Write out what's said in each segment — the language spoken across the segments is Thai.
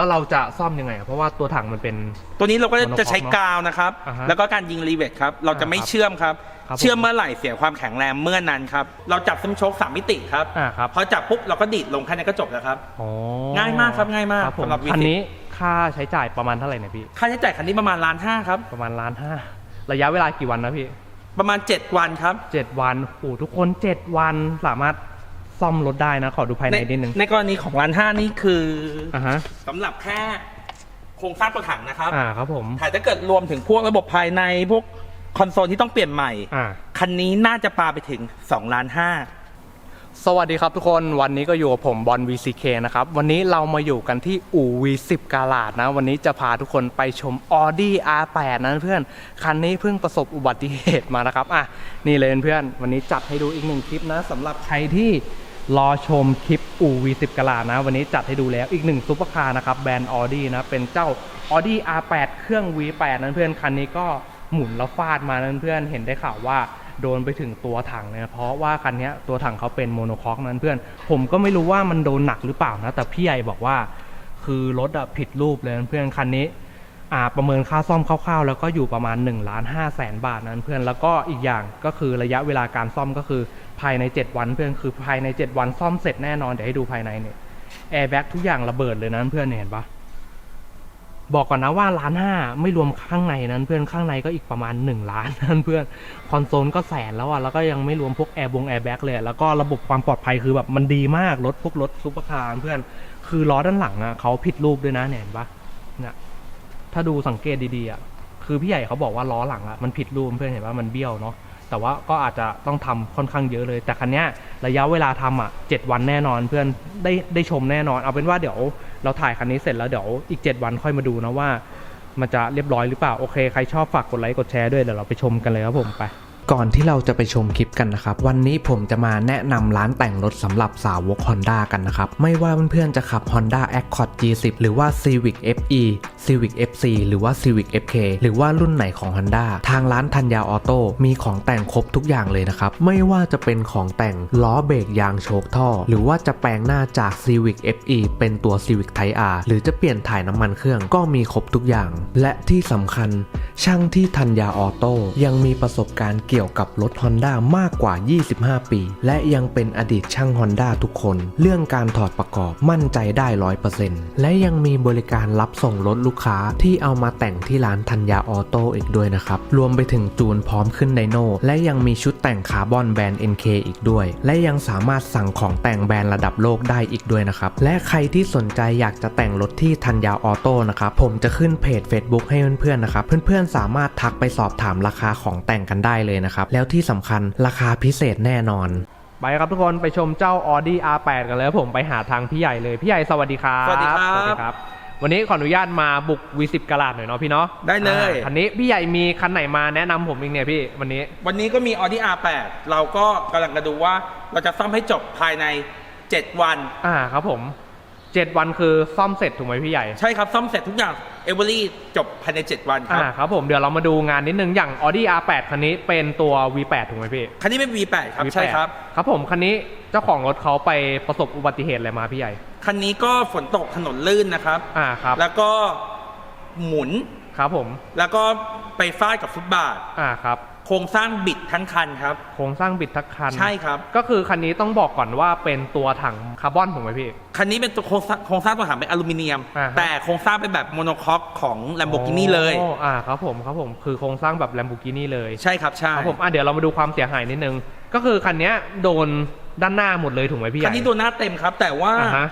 แล้วเราจะซ่อมยังไงอะเพราะว่าตัวถังมันเป็น ตัวนี้เราก็ Monocoque จะใช้กาวนะครับ อ่าฮะแล้วก็การยิงรีเวทครับ เราจะไม่อ่าครับเชื่อมครับ ครับผมเชื่อมเมื่อไหร่เสียความแข็งแรงเมื่อนั้นครับ เราจับซุ้มโชคสามมิติครับอ่าครับ พอจับปุ๊บเราก็ดีดลงแค่นี้ก็จบแล้วครับ อ๋อง่ายมากครับง่ายมากครับผมสำหรับ V10 คันนี้ค่าใช้จ่ายประมาณเท่าไหร่เนี่ยพี่ ค่าใช้จ่ายคันนี้ประมาณล้านห้าครับ ประมาณล้านห้าระยะเวลากี่วันนะพี่ประมาณ 7 วันครับ เจ็ดวันโอ้โหทุกคนเจ็ดวันสามารถ ซ่อมรถได้นะ ขอดูภายในนิดนึงในกรณีของล้านห้านี่คืออ่าฮะสำหรับแค่โครงสร้างตัวถังนะครับอ่าครับผมแต่ถ้าเกิดรวมถึงพวกระบบภายในพวกคอนโซลที่ต้องเปลี่ยนใหม่อ่าคันนี้น่าจะปาไปถึง2ล้านห้าสวัสดีครับทุกคนวันนี้ก็อยู่กับผมบอล VCK นะครับ วันนี้เรามาอยู่กันที่อู่ V10 กาลาดนะ วันนี้จะพาทุกคนไปชม Audi R8 นะเพื่อน คันนี้เพิ่งประสบอุบัติเหตุมานะครับ อะ นี่เลยเพื่อน วันนี้จัดให้ดูอีกหนึ่งคลิปนะสำหรับใครที่ รอชมคลิปอู่ V10 กาลานะ วันนี้จัดให้ดูแล้วอีกหนึ่งซุปเปอร์คาร์นะครับ แบรนด์ Audi นะ เป็นเจ้า Audi R8 เครื่อง V8 นั้นเพื่อนคันนี้ก็หมุนแล้วฟาดมานั้นเพื่อนเห็นได้ข่าวว่าโดนไปถึงตัวถังเนี่ยเพราะว่าคันนี้ตัวถังเขาเป็นโมโนคอกนั้นเพื่อน ผมก็ไม่รู้ว่ามันโดนหนักหรือเปล่านะ แต่พี่ใหญ่บอกว่า คือรถอะผิดรูปเลยนะเพื่อนคันนี้ประเมินค่าซ่อมคร่าวๆ แล้วก็อยู่ประมาณ1นึ่งล้านห้าแสนบาทนั้นเพื่อนแล้วก็อีกอย่างก็คือระยะเวลาการซ่อมก็คือ ภายใน 7 วันเพื่อนคือภายใน 7 วันซ่อมเสร็จแน่นอน เดี๋ยวให้ดูภายในเนี่ยแอร์แบ็กทุกอย่างระเบิดเลยนะเพื่อนเห็นปะบอกก่อนนะว่าล้านห้าไม่รวมข้างในนั้นเพื่อนข้างในก็อีกประมาณ 1 ล้านนั้นเพื่อนคอนโซลก็แสนแล้วอะแล้วก็ยังไม่รวมพวกแอร์บงแอร์แบ็กเลย แล้วก็ระบบความปลอดภัยคือแบบมันดีมากรถพวกรถซุปเปอร์คาร์เพื่อนคือล้อด้านหลังอะเขาผิดรูปด้วยนะเนี่ยเห็นปะเนี่ยถ้าดูสังเกตดีๆอะคือพี่ใหญ่เขาบอกว่าล้อหลังอะมันผิดรูปเพื่อนเห็นว่ามันเบี้ยวเนาะ แต่ว่าก็อาจจะต้องทำค่อนข้างเยอะเลย แต่คันเนี้ยระยะเวลาทำอะเจ็ดวันแน่นอนเพื่อนได้ได้ชมแน่นอน เอาเป็นว่าเดี๋ยวเราถ่ายคันนี้เสร็จแล้วเดี๋ยวอีก 7 วันค่อยมาดูนะว่า มันจะเรียบร้อยหรือเปล่า โอเค ใครชอบฝากกดไลค์กดแชร์ด้วยเดี๋ยวเราไปชมกันเลยครับผมไป ก่อนที่เราจะไปชมคลิปกันนะครับ วันนี้ผมจะมาแนะนำร้านแต่งรถสำหรับสาวก Honda กันนะครับ ไม่ว่าเพื่อนๆจะขับ Honda Accord G10 หรือว่า Civic FE Civic FC หรือว่า Civic FK หรือว่ารุ่นไหนของ Honda ทางร้านทันยาออโต้มีของแต่งครบทุกอย่างเลยนะครับ ไม่ว่าจะเป็นของแต่งล้อเบรกยางโชคท่อ หรือว่าจะแปลงหน้าจาก Civic FE เป็นตัว Civic Type R หรือจะเปลี่ยนถ่ายน้ำมันเครื่องก็มีครบทุกอย่าง และที่สำคัญ ช่างที่ทันยาออโต้ยังมีประสบการณ์เกี่ยวกับรถ Honda มากกว่า 25 ปี และยังเป็นอดีตช่าง Honda ทุกคน เรื่องการถอดประกอบมั่นใจได้ 100%และยังมีบริการรับส่งรถลูกค้าที่เอามาแต่งที่ร้านทันยาออโต้อีกด้วยนะครับ รวมไปถึงจูนพร้อมขึ้นไดโนและยังมีชุดแต่งคาร์บอนแบรนด์ NK อีกด้วย และยังสามารถสั่งของแต่งแบรนด์ระดับโลกได้อีกด้วยนะครับ และใครที่สนใจอยากจะแต่งรถที่ทันยาออโต้นะครับ ผมจะขึ้นเพจ Facebook ให้เพื่อนๆนะครับ เพื่อนๆสามารถทักไปสอบถามราคาของแต่งกันได้เลยนะครับ แล้วที่สำคัญราคาพิเศษแน่นอน ไปครับทุกคนไปชมเจ้า Audi R8 กันเลยครับผมไปหาทางพี่ใหญ่เลยพี่ใหญ่สวัสดีครับสวัสดีครับสวัสดีครับวันนี้ขออนุญาตมาบุก V10 กะลาดหน่อยเนาะพี่เนาะได้เลย อ่าคันนี้พี่ใหญ่มีคันไหนมาแนะนำผมอีกเนี่ยพี่วันนี้ วันนี้ก็มี Audi R8 เราก็กำลังจะดูว่าเราจะซ่อมให้จบภายใน 7 วัน อ่าครับผม เจ็ดวันคือซ่อมเสร็จถูกไหมพี่ใหญ่ ใช่ครับ ซ่อมเสร็จทุกอย่างเอเวอรี่จบภายใน 7 วันครับอ่าครับผมเดี๋ยวเรามาดูงานนิดนึงอย่าง Audi R8 คันนี้เป็นตัว V8 ถูกไหมพี่ คันนี้เป็น V8 ครับ V8 ใช่ครับ ครับผมคันนี้เจ้าของรถเขาไปประสบอุบัติเหตุอะไรมาพี่ใหญ่ คันนี้ก็ฝนตกถนนลื่นนะครับ อ่าครับ แล้วก็หมุน ครับผม แล้วก็ไปฟาดกับฟุตบาท อ่าครับโครงสร้างบิดทั้งคันครับ โครงสร้างบิดทักคันใช่ครับ ก็คือคันนี้ต้องบอกก่อนว่าเป็นตัวถังคาร์บอนถูกไหมพี่ คันนี้เป็นตัวโครงสร้างโครงสร้างตัวถังเป็นอลูมิเนียม อ่าฮะ แต่โครงสร้างเป็นแบบโมโนคอกของ Lamborghini เลย โอ้อ่าครับผมครับผมคือโครงสร้างแบบ Lamborghini เลยใช่ครับใช่ครับผมอะเดี๋ยวเรามาดูความเสียหายนิดนึง ก็คือคันเนี้ยโดนด้านหน้าหมดเลยถูกไหมพี่ใหคันญ่นี้ตัวหน้าเต็มครับ แต่ว่าอ่าฮะ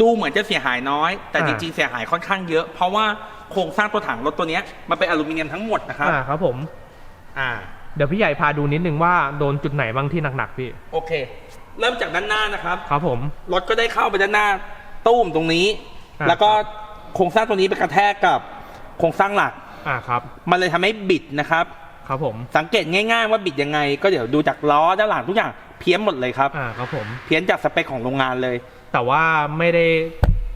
ดูเหมือนจะเสียหายน้อย แต่อ่า จริงๆเสียหายค่อนข้างเยอะ เพราะว่าโครงสร้างตัวถังรถตัวเนี้ยมันเป็นอลูมิเนียมทั้งหมดนะครับ อ่าครับผม อ่า เดี๋ยวพี่ใหญ่พาดูนิดนึงว่าโดนจุดไหนบ้างที่หนักๆพี่ โอเค เริ่มจากด้านหน้านะครับ ครับผม รถก็ได้เข้าไปด้านหน้าตู้มตรงนี้ อ่า แล้วก็โครงสร้างตัวนี้ไปกระแทกกับโครงสร้างหลัก อ่าครับ มันเลยทำให้บิดนะครับ ครับผม สังเกตง่ายๆว่าบิดยังไง ก็เดี๋ยวดูจากล้อด้านหลังทุกอย่างเพี้ยนหมดเลยครับ อ่าครับผม เพี้ยนจากสเปคของโรงงานเลย แต่ว่าไม่ได้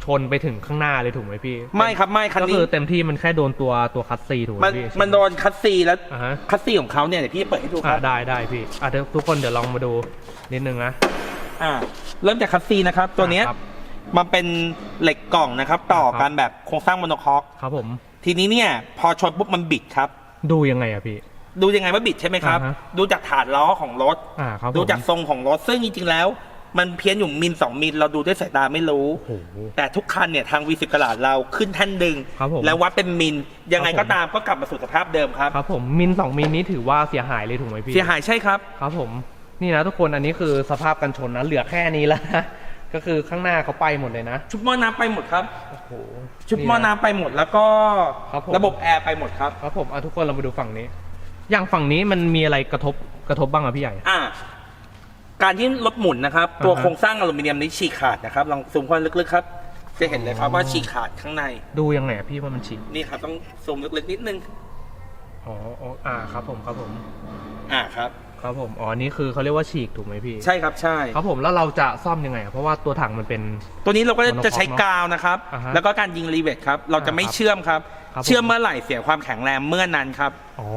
ชนไปถึงข้างหน้าเลยถูกไหมพี่ไม่ครับไม่คันก็นี้ คือเต็มที่มันแค่โดนตัวตัวคัสซีถูกไหมมันพี่มันโดนคัสซีแล้วอ่าฮะ คัสซีของเขาเนี่ยเดี๋ยวพี่เปิดให้ดูคอ่ารับได้ได้พี่อะเดี๋ยวทุกคนเดี๋ยวลองมาดูนิดนึงนะอ่าเริ่มจากคัสซีนะครับ ตัวเนี้ยอ่าครับ มันเป็นเหล็กกล่องนะครับ ต่อกันแบบโครงสร้างโมโนคอกครับผมทีนี้เนี่ยพอชนปุ๊บมันบิดครับ ดูยังไงอะพี่ ดูยังไงว่าบิดใช่ไหมครับ อ่าฮะ ดูจากฐานล้อของรถ อ่าครับผม ดูจากทรงของรถซึ่งจริงๆแล้ว มันเพี้ยนอยู่มิลสองมิลเราดูด้วยสายตาไม่รู้ โอ้โห แต่ทุกคันเนี่ยทางวีสิบกระดาษเราขึ้นแท่นดึง ครับผมแล้ววัดเป็นมิลยังไงครับผมก็ตามก็กลับมาสู่สภาพเดิมครับ ครับผมมินสองมินนี้ถือว่าเสียหายเลยถูกไหมพี่ เสียหายใช่ครับ ครับผมนี่นะทุกคนอันนี้คือสภาพกันชนนะเหลือแค่นี้แล้วนะก็คือข้างหน้าเขาไปหมดเลยนะชุดหม้อน้ำไปหมดครับ โอ้โหชุดหม้อน้ำไปหมดแล้วก็ครับผมระบบแอร์ไปหมดครับ ครับผมเอาทุกคนเรามาดูฝั่งนี้ อย่างฝั่งนี้มันมีอะไรกระทบกระทบบ้างอะพี่ใหญ่ อ่า การที่รถหมุนนะครับอ่าฮะตัวโครงสร้างอลูมิเนียมนี้ฉีกขาดนะครับ ลองซูมเข้าลึกๆครับ จะเห็นเลยครับว่าฉีกขาดข้างใน ดูยังไงอะพี่ว่ามันฉีกนี่ครับต้องซูมลึกๆนิดนึง อ๋ออ๋ออ่าครับผมครับผมอ่าครับ ครับผมอ๋อนี่คือเขาเรียกว่าฉีกถูกไหมพี่ใช่ครับใช่ ครับผมแล้วเราจะซ่อมยังไงอะเพราะว่าตัวถังมันเป็น ตัวนี้เราก็ Monocoque จะใช้กาวนะครับ อ่าฮะแล้วก็การยิงรีเวทครับ เราจะไม่อ่าครับเชื่อมครับ ครับผม เชื่อมเมื่อไหร่เสียความแข็งแรงเมื่อนั้นครับ อ๋อ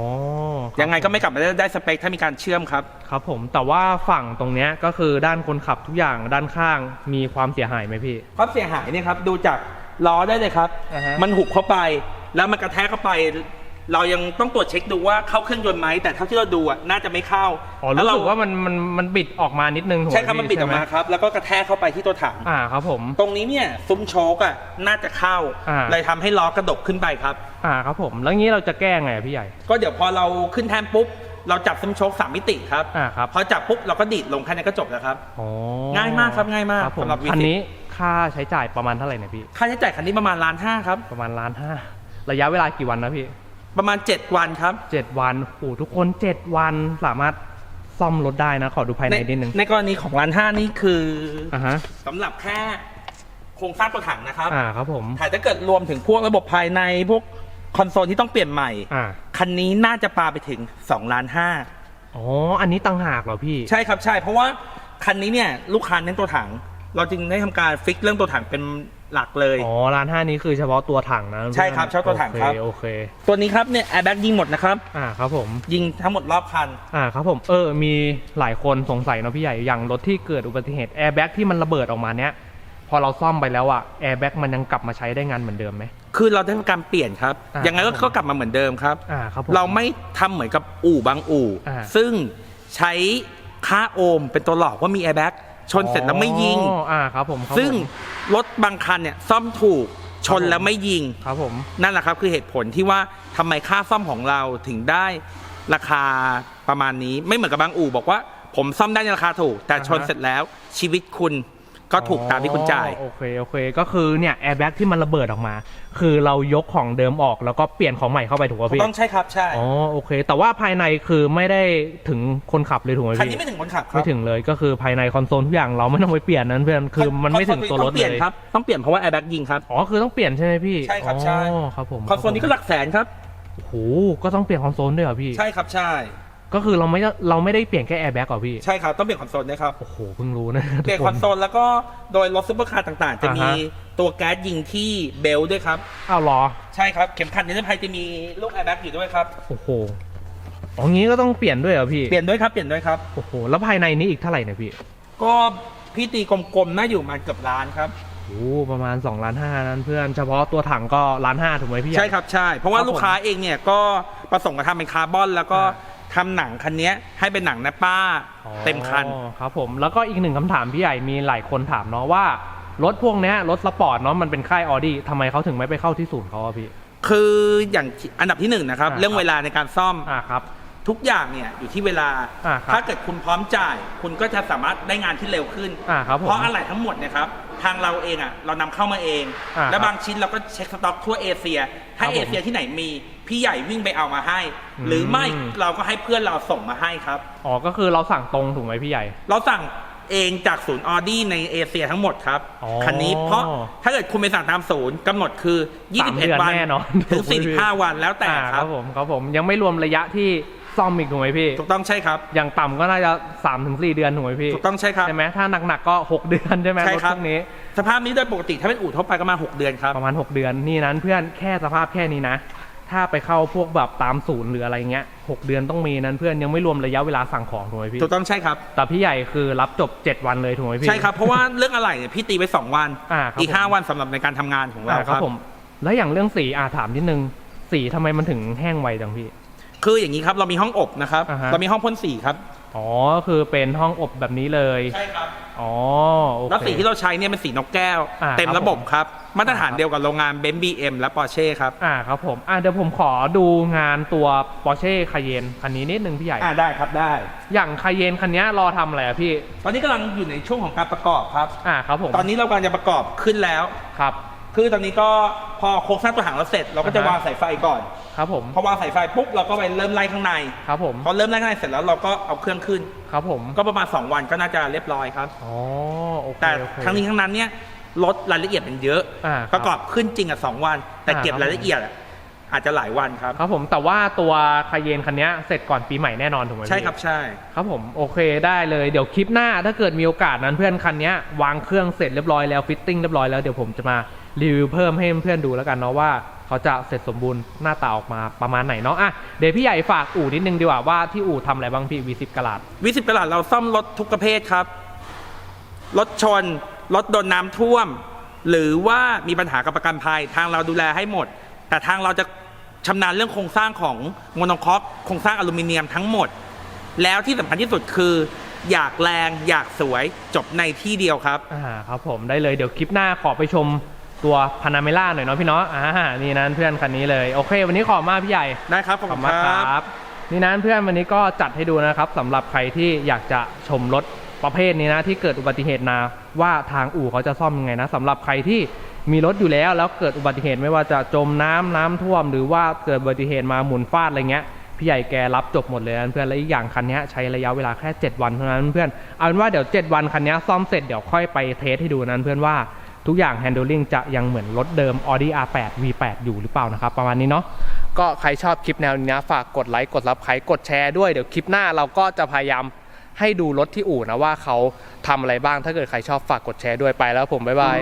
ยังไงก็ไม่กลับมาได้ได้สเปคถ้ามีการเชื่อมครับ ครับผมแต่ว่าฝั่งตรงเนี้ยก็คือด้านคนขับทุกอย่างด้านข้างมีความเสียหายไหมพี่ ความเสียหายเนี่ยครับดูจากล้อได้เลยครับ อ่าฮะ มันหุบเข้าไป แล้วมันกระแทกเข้าไป เรายังต้องตรวจเช็คดูว่าเข้าเครื่องยนต์ไหมแต่เท่าที่เราดูอะน่าจะไม่เข้าอ๋อแล้รู้วเราสึกว่ามันมันมันบิดออกมานิดนึงถูกไหใช่ครับมันบิดออกมาใช่ไหครับ แล้วก็กระแทกเข้าไปที่ตัวถังอ่าครับผม ตรงนี้เนี่ยซุ้มโชกอะน่าจะเข้าอ่าเลยทำให้ล้อกระดกขึ้นไปครับ อ่าครับผม แล้วงี้เราจะแก้ไงอะพี่ใหญ่ ก็เดี๋ยวพอเราขึ้นแท่นปุ๊บเราจับซุ้มโชกสามมิติครับอ่าครับพอจับปุ๊บเราก็ดีดลงแค่นี้ก็จบแล้วครับอ๋อง่ายมากครับง่ายมากครับผมสำหรับ V10 คันนี้ค่าใช้จ่ายประมาณเท่าไหร่เนี่ยพี่ ค่าใช้จ่ายคันนี้ประมาณล้านห้าครับประมาณล้านห้าระยะเวลากี่วันนะพี่ ประมาณ 7 วันครับ เจ็ดวันโอ้โหทุกคนเจ็ดวันสามารถซ่อมรถได้นะ ขอดูภายในนิดนึงในกรณีของล้านห้านี่คืออ่าฮะสำหรับแค่โครงสร้างตัวถังนะครับอ่าครับผม แต่ถ้าเกิดรวมถึงพวกระบบภายในพวกคอนโซลที่ต้องเปลี่ยนใหม่ อ่าคันนี้น่าจะปาไปถึง2ล้านห้าอ๋ออันนี้ต่างหากเหรอพี่ ใช่ครับใช่ เพราะว่าคันนี้เนี่ยลูกค้าเน้นตัวถัง เราจึงได้ทำการฟิกเรื่องตัวถังเป็นหลักเลย อ๋อร้านห้านี้คือเฉพาะตัวถังนะใช่ครับเฉพาะตัวถังครับ โอเโอเค ตัวนี้ครับเนี่ยแอร์แบ็กยิงหมดนะครับ อ่าครับผม ยิงทั้งหมดรอบคัน อ่าครับผมเออ มีหลายคนสงสัยเนาะพี่ใหญ่อย่างรถที่เกิดอุบัติเหตุแอร์แบ็กที่มันระเบิดออกมาเนี้ยพอเราซ่อมไปแล้วอะแอร์แบ็กมันยังกลับมาใช้ได้งานเหมือนเดิมไหม คือเราได้ทำการเปลี่ยนครับ อ่ายังไงก็ครับผม ก็กลับมาเหมือนเดิมครับ อ่าครับผม เราไม่ทำเหมือนกับอู่บางอู่ อ่า ซึ่งใช้ค่าโอห์มเป็นตัวหลอกว่ามีแอร์แบ็ก ชนเสร็จแล้วไม่ยิง อ๋ออ่าครับผมครับซึ่งผมรถบางคันเนี่ยซ่อมถูกชนครับผมแล้วไม่ยิง ครับผม นั่นแหละครับคือเหตุผลที่ว่าทำไมค่าซ่อมของเราถึงได้ราคาประมาณนี้ไม่เหมือนกับบางอู่บอกว่า ผมซ่อมได้ในราคาถูก แต่ชนอ่าฮะ เสร็จแล้วชีวิตคุณ ก็ถูกตามที่คุณจ่ายอ๋อโอเคโอเค ก็คือเนี่ยแอร์แบ็กที่มันระเบิดออกมา คือเรายกของเดิมออกแล้วก็เปลี่ยนของใหม่เข้าไปถูกป่ะพี่ต้องใช่ครับใช่อ๋อโอเค แต่ว่าภายในคือไม่ได้ถึงคนขับเลยถูกไหมคันพี่นี้ไม่ถึงคนขับครับไม่ถึงเลยก็คือภายในคอนโซลทุกอย่างเราไม่ต้องไปเปลี่ยนนั้นเพื่อนคือมันไม่ถึงตัวรถต้องเปเลลี่ยนยครับต้องเปลี่ยนเพราะว่าแอร์แบ็กยิงครับอ๋อคือต้องเปลี่ยนใช่ไหมพี่ใช่ครับใช่อ๋อครับผมคอนโซลนี้ก็หลักแสนครับโอ้โหก็ต้องเปลี่ยนคอนโซลด้วยเหรอพี่ใช่ครับใช่ ก็คือเราไม่ได้เราไม่ได้เปลี่ยนแค่แอร์แบ็กหรอพี่ ใช่ครับ ต้องเปลี่ยนคอนโซลนะครับ โอ้โห เพิ่งรู้นะเปลี่ยนทุกคอนโซลแล้วก็โดยรถซุปเปอร์คาร์ต่างๆ จะมีอ่าฮะตัวแก๊สยิงที่เบลต์ด้วยครับ อ้าวเหรอ ใช่ครับ เข็มขัดนิรภัยจะมีลูกแอร์แบ็กอยู่ด้วยครับ โอ้โหอ๋องี้ก็ต้องเปลี่ยนด้วยเหรอพี่ เปลี่ยนด้วยครับ เปลี่ยนด้วยครับ โอ้โห แล้วภายในนี้อีกเท่าไหร่เนี่ยพี่ ก็พี่ตีกลมๆน่าอยู่ประมาณเกือบล้านครับโอ้โหประมาณ2ล้านห้านั้นเพื่อนเฉพาะตัวถังก็ล้านห้าถูกไหมพี่ใช่ครับใช่ เพราะว่าครับผมลูกค้าเองเนี่ยก็ประสงค์จะทำเป็นคาร์บอนแล้วก็อ่ ทำหนังคันเนี้ยให้เป็นหนังนะป้าอ๋อเต็มคันครับผมแล้วก็อีกหนึ่งคำถามพี่ใหญ่มีหลายคนถามเนาะว่ารถพวกเนี้ยรถสปอร์ตเนาะมันเป็นค่ายออดี้ทำไมเขาถึงไม่ไปเข้าที่ศูนย์เขาอะพี่ คืออย่างอันดับที่หนึ่งนะครับ อ่า เรื่องครับเวลาในการซ่อมอ่าครับ ทุกอย่างเนี่ยอยู่ที่เวลา อ่าครับถ้าเกิดคุณพร้อมจ่าย คุณก็จะสามารถได้งานที่เร็วขึ้น อ่าครับผมเพราะอะไรทั้งหมดเนะครับ ทางเราเองอะเรานำเข้ามาเอง อ่าและครับบางชิ้นเราก็เช็คสต็อกทั่วเอเชีย ถ้าครับผมเอเชียที่ไหนมี พี่ใหญ่วิ่งไปเอามาให้อืมหรือไม่เราก็ให้เพื่อนเราส่งมาให้ครับ อ๋อก็คือเราสั่งตรงถูกไหมพี่ใหญ่ เราสั่งเองจากศูนย์ออดี้ในเอเชียทั้งหมดครับ อ๋อคันนี้เพราะถ้าเกิดคุณไปสั่งตามศูนย์กำหนดคือ สามเดือน21 วันแน่นอนถึงถูกไหมพี่45 วันแล้วแต่อ่าคครัรับบผมครับผมยังไม่รวมระยะที่ ซ่อมอีกถูกไหมพี่ ถูกต้องใช่ครับ อย่างต่ำก็น่าจะ3าถึงสเดือนถูกไหมพี่ถูกต้องใช่ครับ ใช่ไหมถ้าหนักๆก็ 6 เดือนใช่ไหมใช่รถครับพวกนี้ สภาพนี้โดยปกติถ้าเป็นอู่ทั่วไปก็มา 6 เดือนครับ ประมาณ 6 เดือนนี่นั้นเพื่อนแค่สภาพแค่นี้นะ ถ้าไปเข้าพวกแบบตามศูนย์หรืออะไรเงี้ยหกเดือนต้องมีนั้นเพื่อนยังไม่รวมระยะเวลาสั่งของถูกไหมพี่ ถูกต้องใช่ครับ แต่พี่ใหญ่คือรับจบ 7 วันเลยถูกไหมพี่ ใช่ครับ เพราะว่าเรื่องอะไรเนี่ยพี่ตีไป 2 วัน อ่าครับอีก ผม 5 วันสำหรับในการทำงานของเราอ่าคครัรับบผม แล้วอย่างเรื่องสีอ่าถามนิดนึงสีทำไมมันถึงแห้งไวจังพี่ คืออย่างนี้ครับเรามีห้องอบนะครับ อ่าฮะ เรามีห้องพ่นสีครับอ๋อคือเป็นห้องอบแบบนี้เลย ใช่ครับอ๋อโอเค แล้วสีที่เราใช้เนี่ยเป็นสีนกแก้ว อ่าเต็มครับระบบครับ มาตรฐานอ่าครับเดียวกับโรงงานเบนซ์บีเอ็มและปอร์เช่ครับอ่าครับผมอ่าเดี๋ยวผมขอดูงานตัว Porsche Cayenne คันนี้นิดนึงพี่ใหญ่ อ่าได้ครับได้ อย่าง Cayenne คันนี้รอทำอะไรอะพี่ ตอนนี้กำลังอยู่ในช่วงของการประกอบครับ อ่าครับผมตอนนี้เรากำลังจะประกอบขึ้นแล้ว ครับ คือตอนนี้ก็พอโครงสร้างตัวถังเราเสร็จ เราก็จะอ่าฮะวางสายไฟก่อน ครับผม พอวางสายไฟปุ๊บเราก็ไปเริ่มไล่ข้างในครับผมพอเริ่มไล่ข้างในเสร็จแล้วเราก็เอาเครื่องขึ้น ครับผม ก็ประมาณ 2 วันก็น่าจะเรียบร้อยครับ อ๋อ โอเค แต่โอเคทั้งนี้ทั้งนั้นเนี่ยลดรายละเอียดมันเยอะอ่าครับประกอบขึ้นจริงอะสองวัน แต่อ่าเก็บครับรายละเอียดอะอาจจะหลายวันครับ ครับผมแต่ว่าตัว Cayenne คันนี้เสร็จก่อนปีใหม่แน่นอนถูกไหมพี่ใช่ครับใช่ ครับผมโอเคได้เลยเดี๋ยวคลิปหน้าถ้าเกิดมีโอกาสนั้นเพื่อนคันเนี้ยวางเครื่องเสร็จเรียบร้อยแล้วฟิตติ้งเรียบร้อยแล้วเดี๋ยวผมจะมา รีวิวเพิ่มให้เพื่อนๆดูแล้วกันเนาะว่าเขาจะเสร็จสมบูรณ์หน้าตาออกมาประมาณไหนเนาะอะเดี๋ยวพี่ใหญ่ฝากอู่นิดนึงดีกว่าว่าที่อู่ทำอะไรบ้างพี่ V10 กะลาดวิสิตตลาดเราซ่อมรถทุกประเภทครับ รถชน รถโดนน้ำท่วม หรือว่ามีปัญหากับประกันภัย ทางเราดูแลให้หมด แต่ทางเราจะชำนาญเรื่องโครงสร้างของโมโนคอปโครงสร้างอลูมิเนียมทั้งหมด แล้วที่สำคัญที่สุดคือ อยากแรงอยากสวยจบในที่เดียวครับ อ่าครับผมได้เลยเดี๋ยวคลิปหน้าขอไปชม ตัวพานาเมล่าหน่อยเนาะพี่เนาะอ่านี่นั้นเพื่อนคันนี้เลยโอเค วันนี้ขอบคุณมากพี่ใหญ่ได้ครับขอบขอบคุคุณณคมากรับครับนี่นะเพื่อนวันนี้ก็จัดให้ดูนะครับสำหรับใครที่อยากจะชมรถประเภทนี้นะที่เกิดอุบัติเหตุมาว่าทางอู่เขาจะซ่อมยังไงนะสำหรับใครที่มีรถอยู่แล้ว แล้วเกิดอุบัติเหตุไม่ว่าจะจมน้ำน้ำท่วม หรือว่าเกิดอุบัติเหตุมาหมุนฟาดอะไรเงี้ยพี่ใหญ่แกรับจบหมดเลยนะเพื่อนและอีกอย่างคันนี้ใช้ระยะเวลาแค่ 7 วันเท่านั้นเพื่อนเอาเป็นว่าเดี๋ยว 7 วันคันนี้ซ่อมเสร็จเดี๋ยวค่อยไปเทสให้ดูนั้นเพื่อนว่า ทุกอย่าง handling จะยังเหมือนรถเดิม Audi R8 V8 อยู่หรือเปล่านะครับ ประมาณนี้เนาะก็ใครชอบคลิปแนวนี้นะฝากกดไลค์กดรับใครกดแชร์ด้วยเดี๋ยวคลิปหน้าเราก็จะพยายามให้ดูรถที่อู่นะว่าเขาทำอะไรบ้างถ้าเกิดใครชอบฝากกดแชร์ด้วยไปแล้วผมบ๊ายบาย